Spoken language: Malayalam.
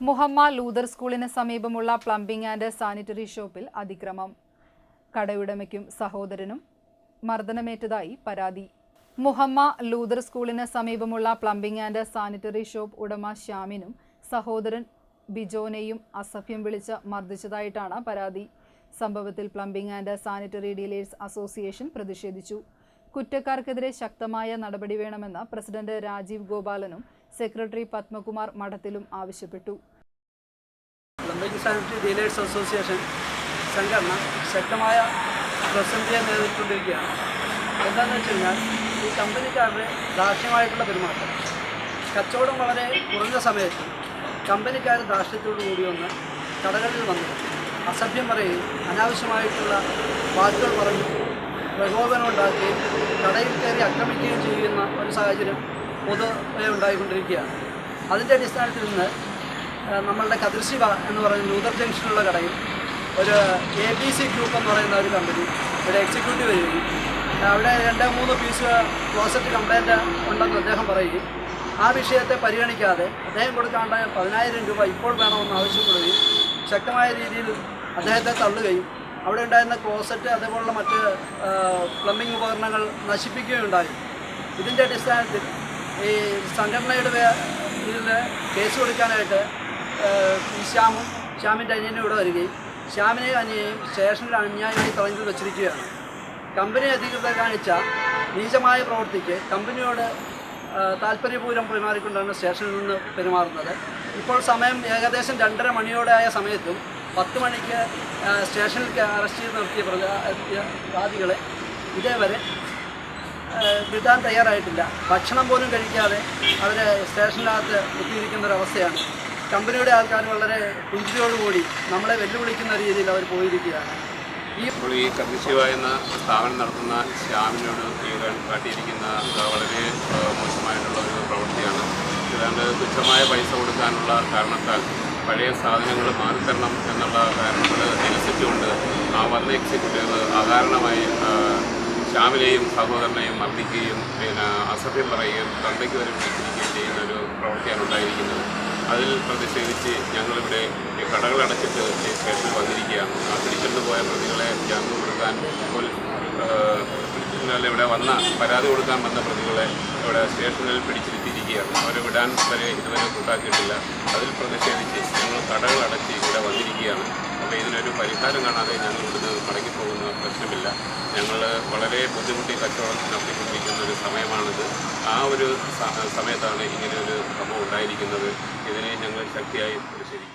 മുഹമ്മ ലൂതർ സ്കൂളിന് സമീപമുള്ള പ്ലംബിംഗ് ആൻഡ് സാനിറ്ററി ഷോപ്പിൽ അതിക്രമം. കടയുടമയ്ക്കും സഹോദരനും മർദ്ദനമേറ്റതായി പരാതി. മുഹമ്മ ലൂതർ സ്കൂളിന് സമീപമുള്ള പ്ലംബിംഗ് ആൻഡ് സാനിറ്ററി ഷോപ്പ് ഉടമ ശ്യാമിനും സഹോദരൻ ബിജോനെയും അസഭ്യം വിളിച്ച് മർദ്ദിച്ചതായിട്ടാണ് പരാതി. സംഭവത്തിൽ plumbing and sanitary dealers association പ്രതിഷേധിച്ചു. കുറ്റക്കാർക്കെതിരെ ശക്തമായ നടപടി വേണമെന്ന് പ്രസിഡന്റ് രാജീവ് ഗോപാലനും സെക്രട്ടറി പത്മകുമാർ മഠത്തിലും ആവശ്യപ്പെട്ടു. സാനിറ്ററി ഡീലേഴ്സ് അസോസിയേഷൻ സംഘടന ശക്തമായ പ്രതിസന്ധിയെ നേരിട്ടുകൊണ്ടിരിക്കുകയാണ്. എന്താണെന്ന് വെച്ച് കഴിഞ്ഞാൽ ഈ കമ്പനിക്കാരുടെ ദാർഷ്ട്യമായിട്ടുള്ള പെരുമാറ്റം. കച്ചവടം വളരെ കുറഞ്ഞ സമയത്ത് കമ്പനിക്കാർ ദാർഷ്ട്യത്തോടു കൂടി വന്ന് കടകളിൽ വന്ന് അസഭ്യം പറയുകയും അനാവശ്യമായിട്ടുള്ള വാക്കുകൾ പറഞ്ഞ് പ്രകോപനം ഉണ്ടാക്കുകയും കടയിൽ കയറി ആക്രമിക്കുകയും ചെയ്യുന്ന ഒരു സാഹചര്യം പൊതുവെ ഉണ്ടായിക്കൊണ്ടിരിക്കുകയാണ്. അതിന്റെ അടിസ്ഥാനത്തിൽ നിന്ന് നമ്മളുടെ കതിർശിവ എന്ന് പറയുന്ന ലൂതർ ജംഗ്ഷനിലുള്ള കടയിൽ ഒരു എ ബി സി ഗ്രൂപ്പ് എന്ന് പറയുന്ന ഒരു കമ്പനി ഇവിടെ എക്സിക്യൂട്ടീവ് വരികയും അവിടെ രണ്ട് മൂന്ന് പീസ് ക്ലോസറ്റ് കംപ്ലൈന്റ് ഉണ്ടെന്ന് അദ്ദേഹം പറയുകയും ആ വിഷയത്തെ പരിഗണിക്കാതെ അദ്ദേഹം കൊടുക്കാണ്ട പതിനായിരം രൂപ ഇപ്പോൾ വേണമെന്ന് ആവശ്യപ്പെടുകയും ശക്തമായ രീതിയിൽ അദ്ദേഹത്തെ തള്ളുകയും അവിടെ ഉണ്ടായിരുന്ന ക്ലോസറ്റ് അതേപോലുള്ള മറ്റ് പ്ലംബിംഗ് ഉപകരണങ്ങൾ നശിപ്പിക്കുകയും ഉണ്ടായി ഇതിന്റെ അടിസ്ഥാനത്തിൽ ഈ സംഘടനയുടെ ഇതിൽ കേസ് കൊടുക്കാനായിട്ട് ശ്യാമും ശ്യാമിന്റെ അനിയനും ഇവിടെ വരികയും ശ്യാമിനെ അനിയെയും സ്റ്റേഷനിൽ അന്യായമായി തടഞ്ഞു വെച്ചിരിക്കുകയാണ്. കമ്പനി അധികൃതർ കാണിച്ച നീചമായ പ്രവൃത്തിക്ക് കമ്പനിയോട് താല്പര്യപൂർവം പെരുമാറിക്കൊണ്ടാണ് സ്റ്റേഷനിൽ നിന്ന് പെരുമാറുന്നത്. ഇപ്പോൾ സമയം ഏകദേശം രണ്ടര മണിയോടെ ആയ സമയത്തും പത്ത് മണിക്ക് സ്റ്റേഷനിൽ അറസ്റ്റ് ചെയ്ത് നിർത്തിയ പ്രജാ വാദികളെ ഇതേവരെ വിടാൻ തയ്യാറായിട്ടില്ല. ഭക്ഷണം പോലും കഴിക്കാതെ അവർ സ്റ്റേഷനകത്ത് എത്തിയിരിക്കുന്ന ഒരവസ്ഥയാണ് കമ്പനിയുടെ ആൾക്കാർ വളരെ പുഞ്ചിരിയോടുകൂടി നമ്മളെ വെല്ലുവിളിക്കുന്ന രീതിയിൽ അവർ പോയിരിക്കുകയാണ്. ഈ ഈ കർമ്മശിവ എന്ന സ്ഥാപനം നടത്തുന്ന ശ്യാമിനോട് ഈ കാട്ടിയിരിക്കുന്ന വളരെ മോശമായിട്ടുള്ള ഒരു പ്രവൃത്തിയാണ്. ഏതാണ്ട് തുച്ഛമായ പൈസ കൊടുക്കാനുള്ള കാരണത്താൽ പഴയ സാധനങ്ങൾ മാറിത്തരണം എന്നുള്ള കാരണങ്ങൾ നിരസിച്ചുകൊണ്ട് ആ വന്ന എക്സിക്യൂട്ടീവ് അകാരണമായി ശ്യാമിനെയും സഹോദരനെയും മർദ്ദിക്കുകയും പിന്നെ അസഭ്യം പറയുകയും തന്തയ്ക്ക് വരെ വിളിച്ചിരിക്കുകയും ചെയ്യുന്ന ഒരു പ്രവൃത്തിയാണ് ഉണ്ടായിരിക്കുന്നത്. അതിൽ പ്രതിഷേധിച്ച് ഞങ്ങളിവിടെ കടകൾ അടച്ചിട്ട് സ്റ്റേഷനിൽ വന്നിരിക്കുകയാണ്. ആ പിടിച്ചിട്ട് പോയ പ്രതികളെ ജാമ്യം കൊടുക്കാൻ പോലീസ് ഇവിടെ വന്ന പരാതി കൊടുക്കാൻ വന്ന പ്രതികളെ ഇവിടെ സ്റ്റേഷനിൽ പിടിച്ചിരുത്തിയിരിക്കുകയാണ്. അവരെ വിടാൻ വരെ ഇതുവരെ കൂട്ടാക്കിയിട്ടില്ല. അതിൽ പ്രതിഷേധിച്ച് ഞങ്ങൾ കടകൾ അടച്ച് ഇവിടെ വന്നിരിക്കുകയാണ്. അപ്പോൾ ഇതിനൊരു പരിഹാരം കാണാതെ ഞങ്ങൾ ഇവിടുന്ന് ഞങ്ങൾ വളരെ ബുദ്ധിമുട്ടി കച്ചവടം നടത്തിക്കൊണ്ടിരിക്കുന്ന ഒരു സമയമാണിത്. ആ ഒരു സമയത്താണ് ഇങ്ങനെ ഒരു സംഭവം ഉണ്ടായിരിക്കുന്നത്. ഇതിനെ ഞങ്ങൾ ശക്തിയായി പ്രതിഷേധിക്കും.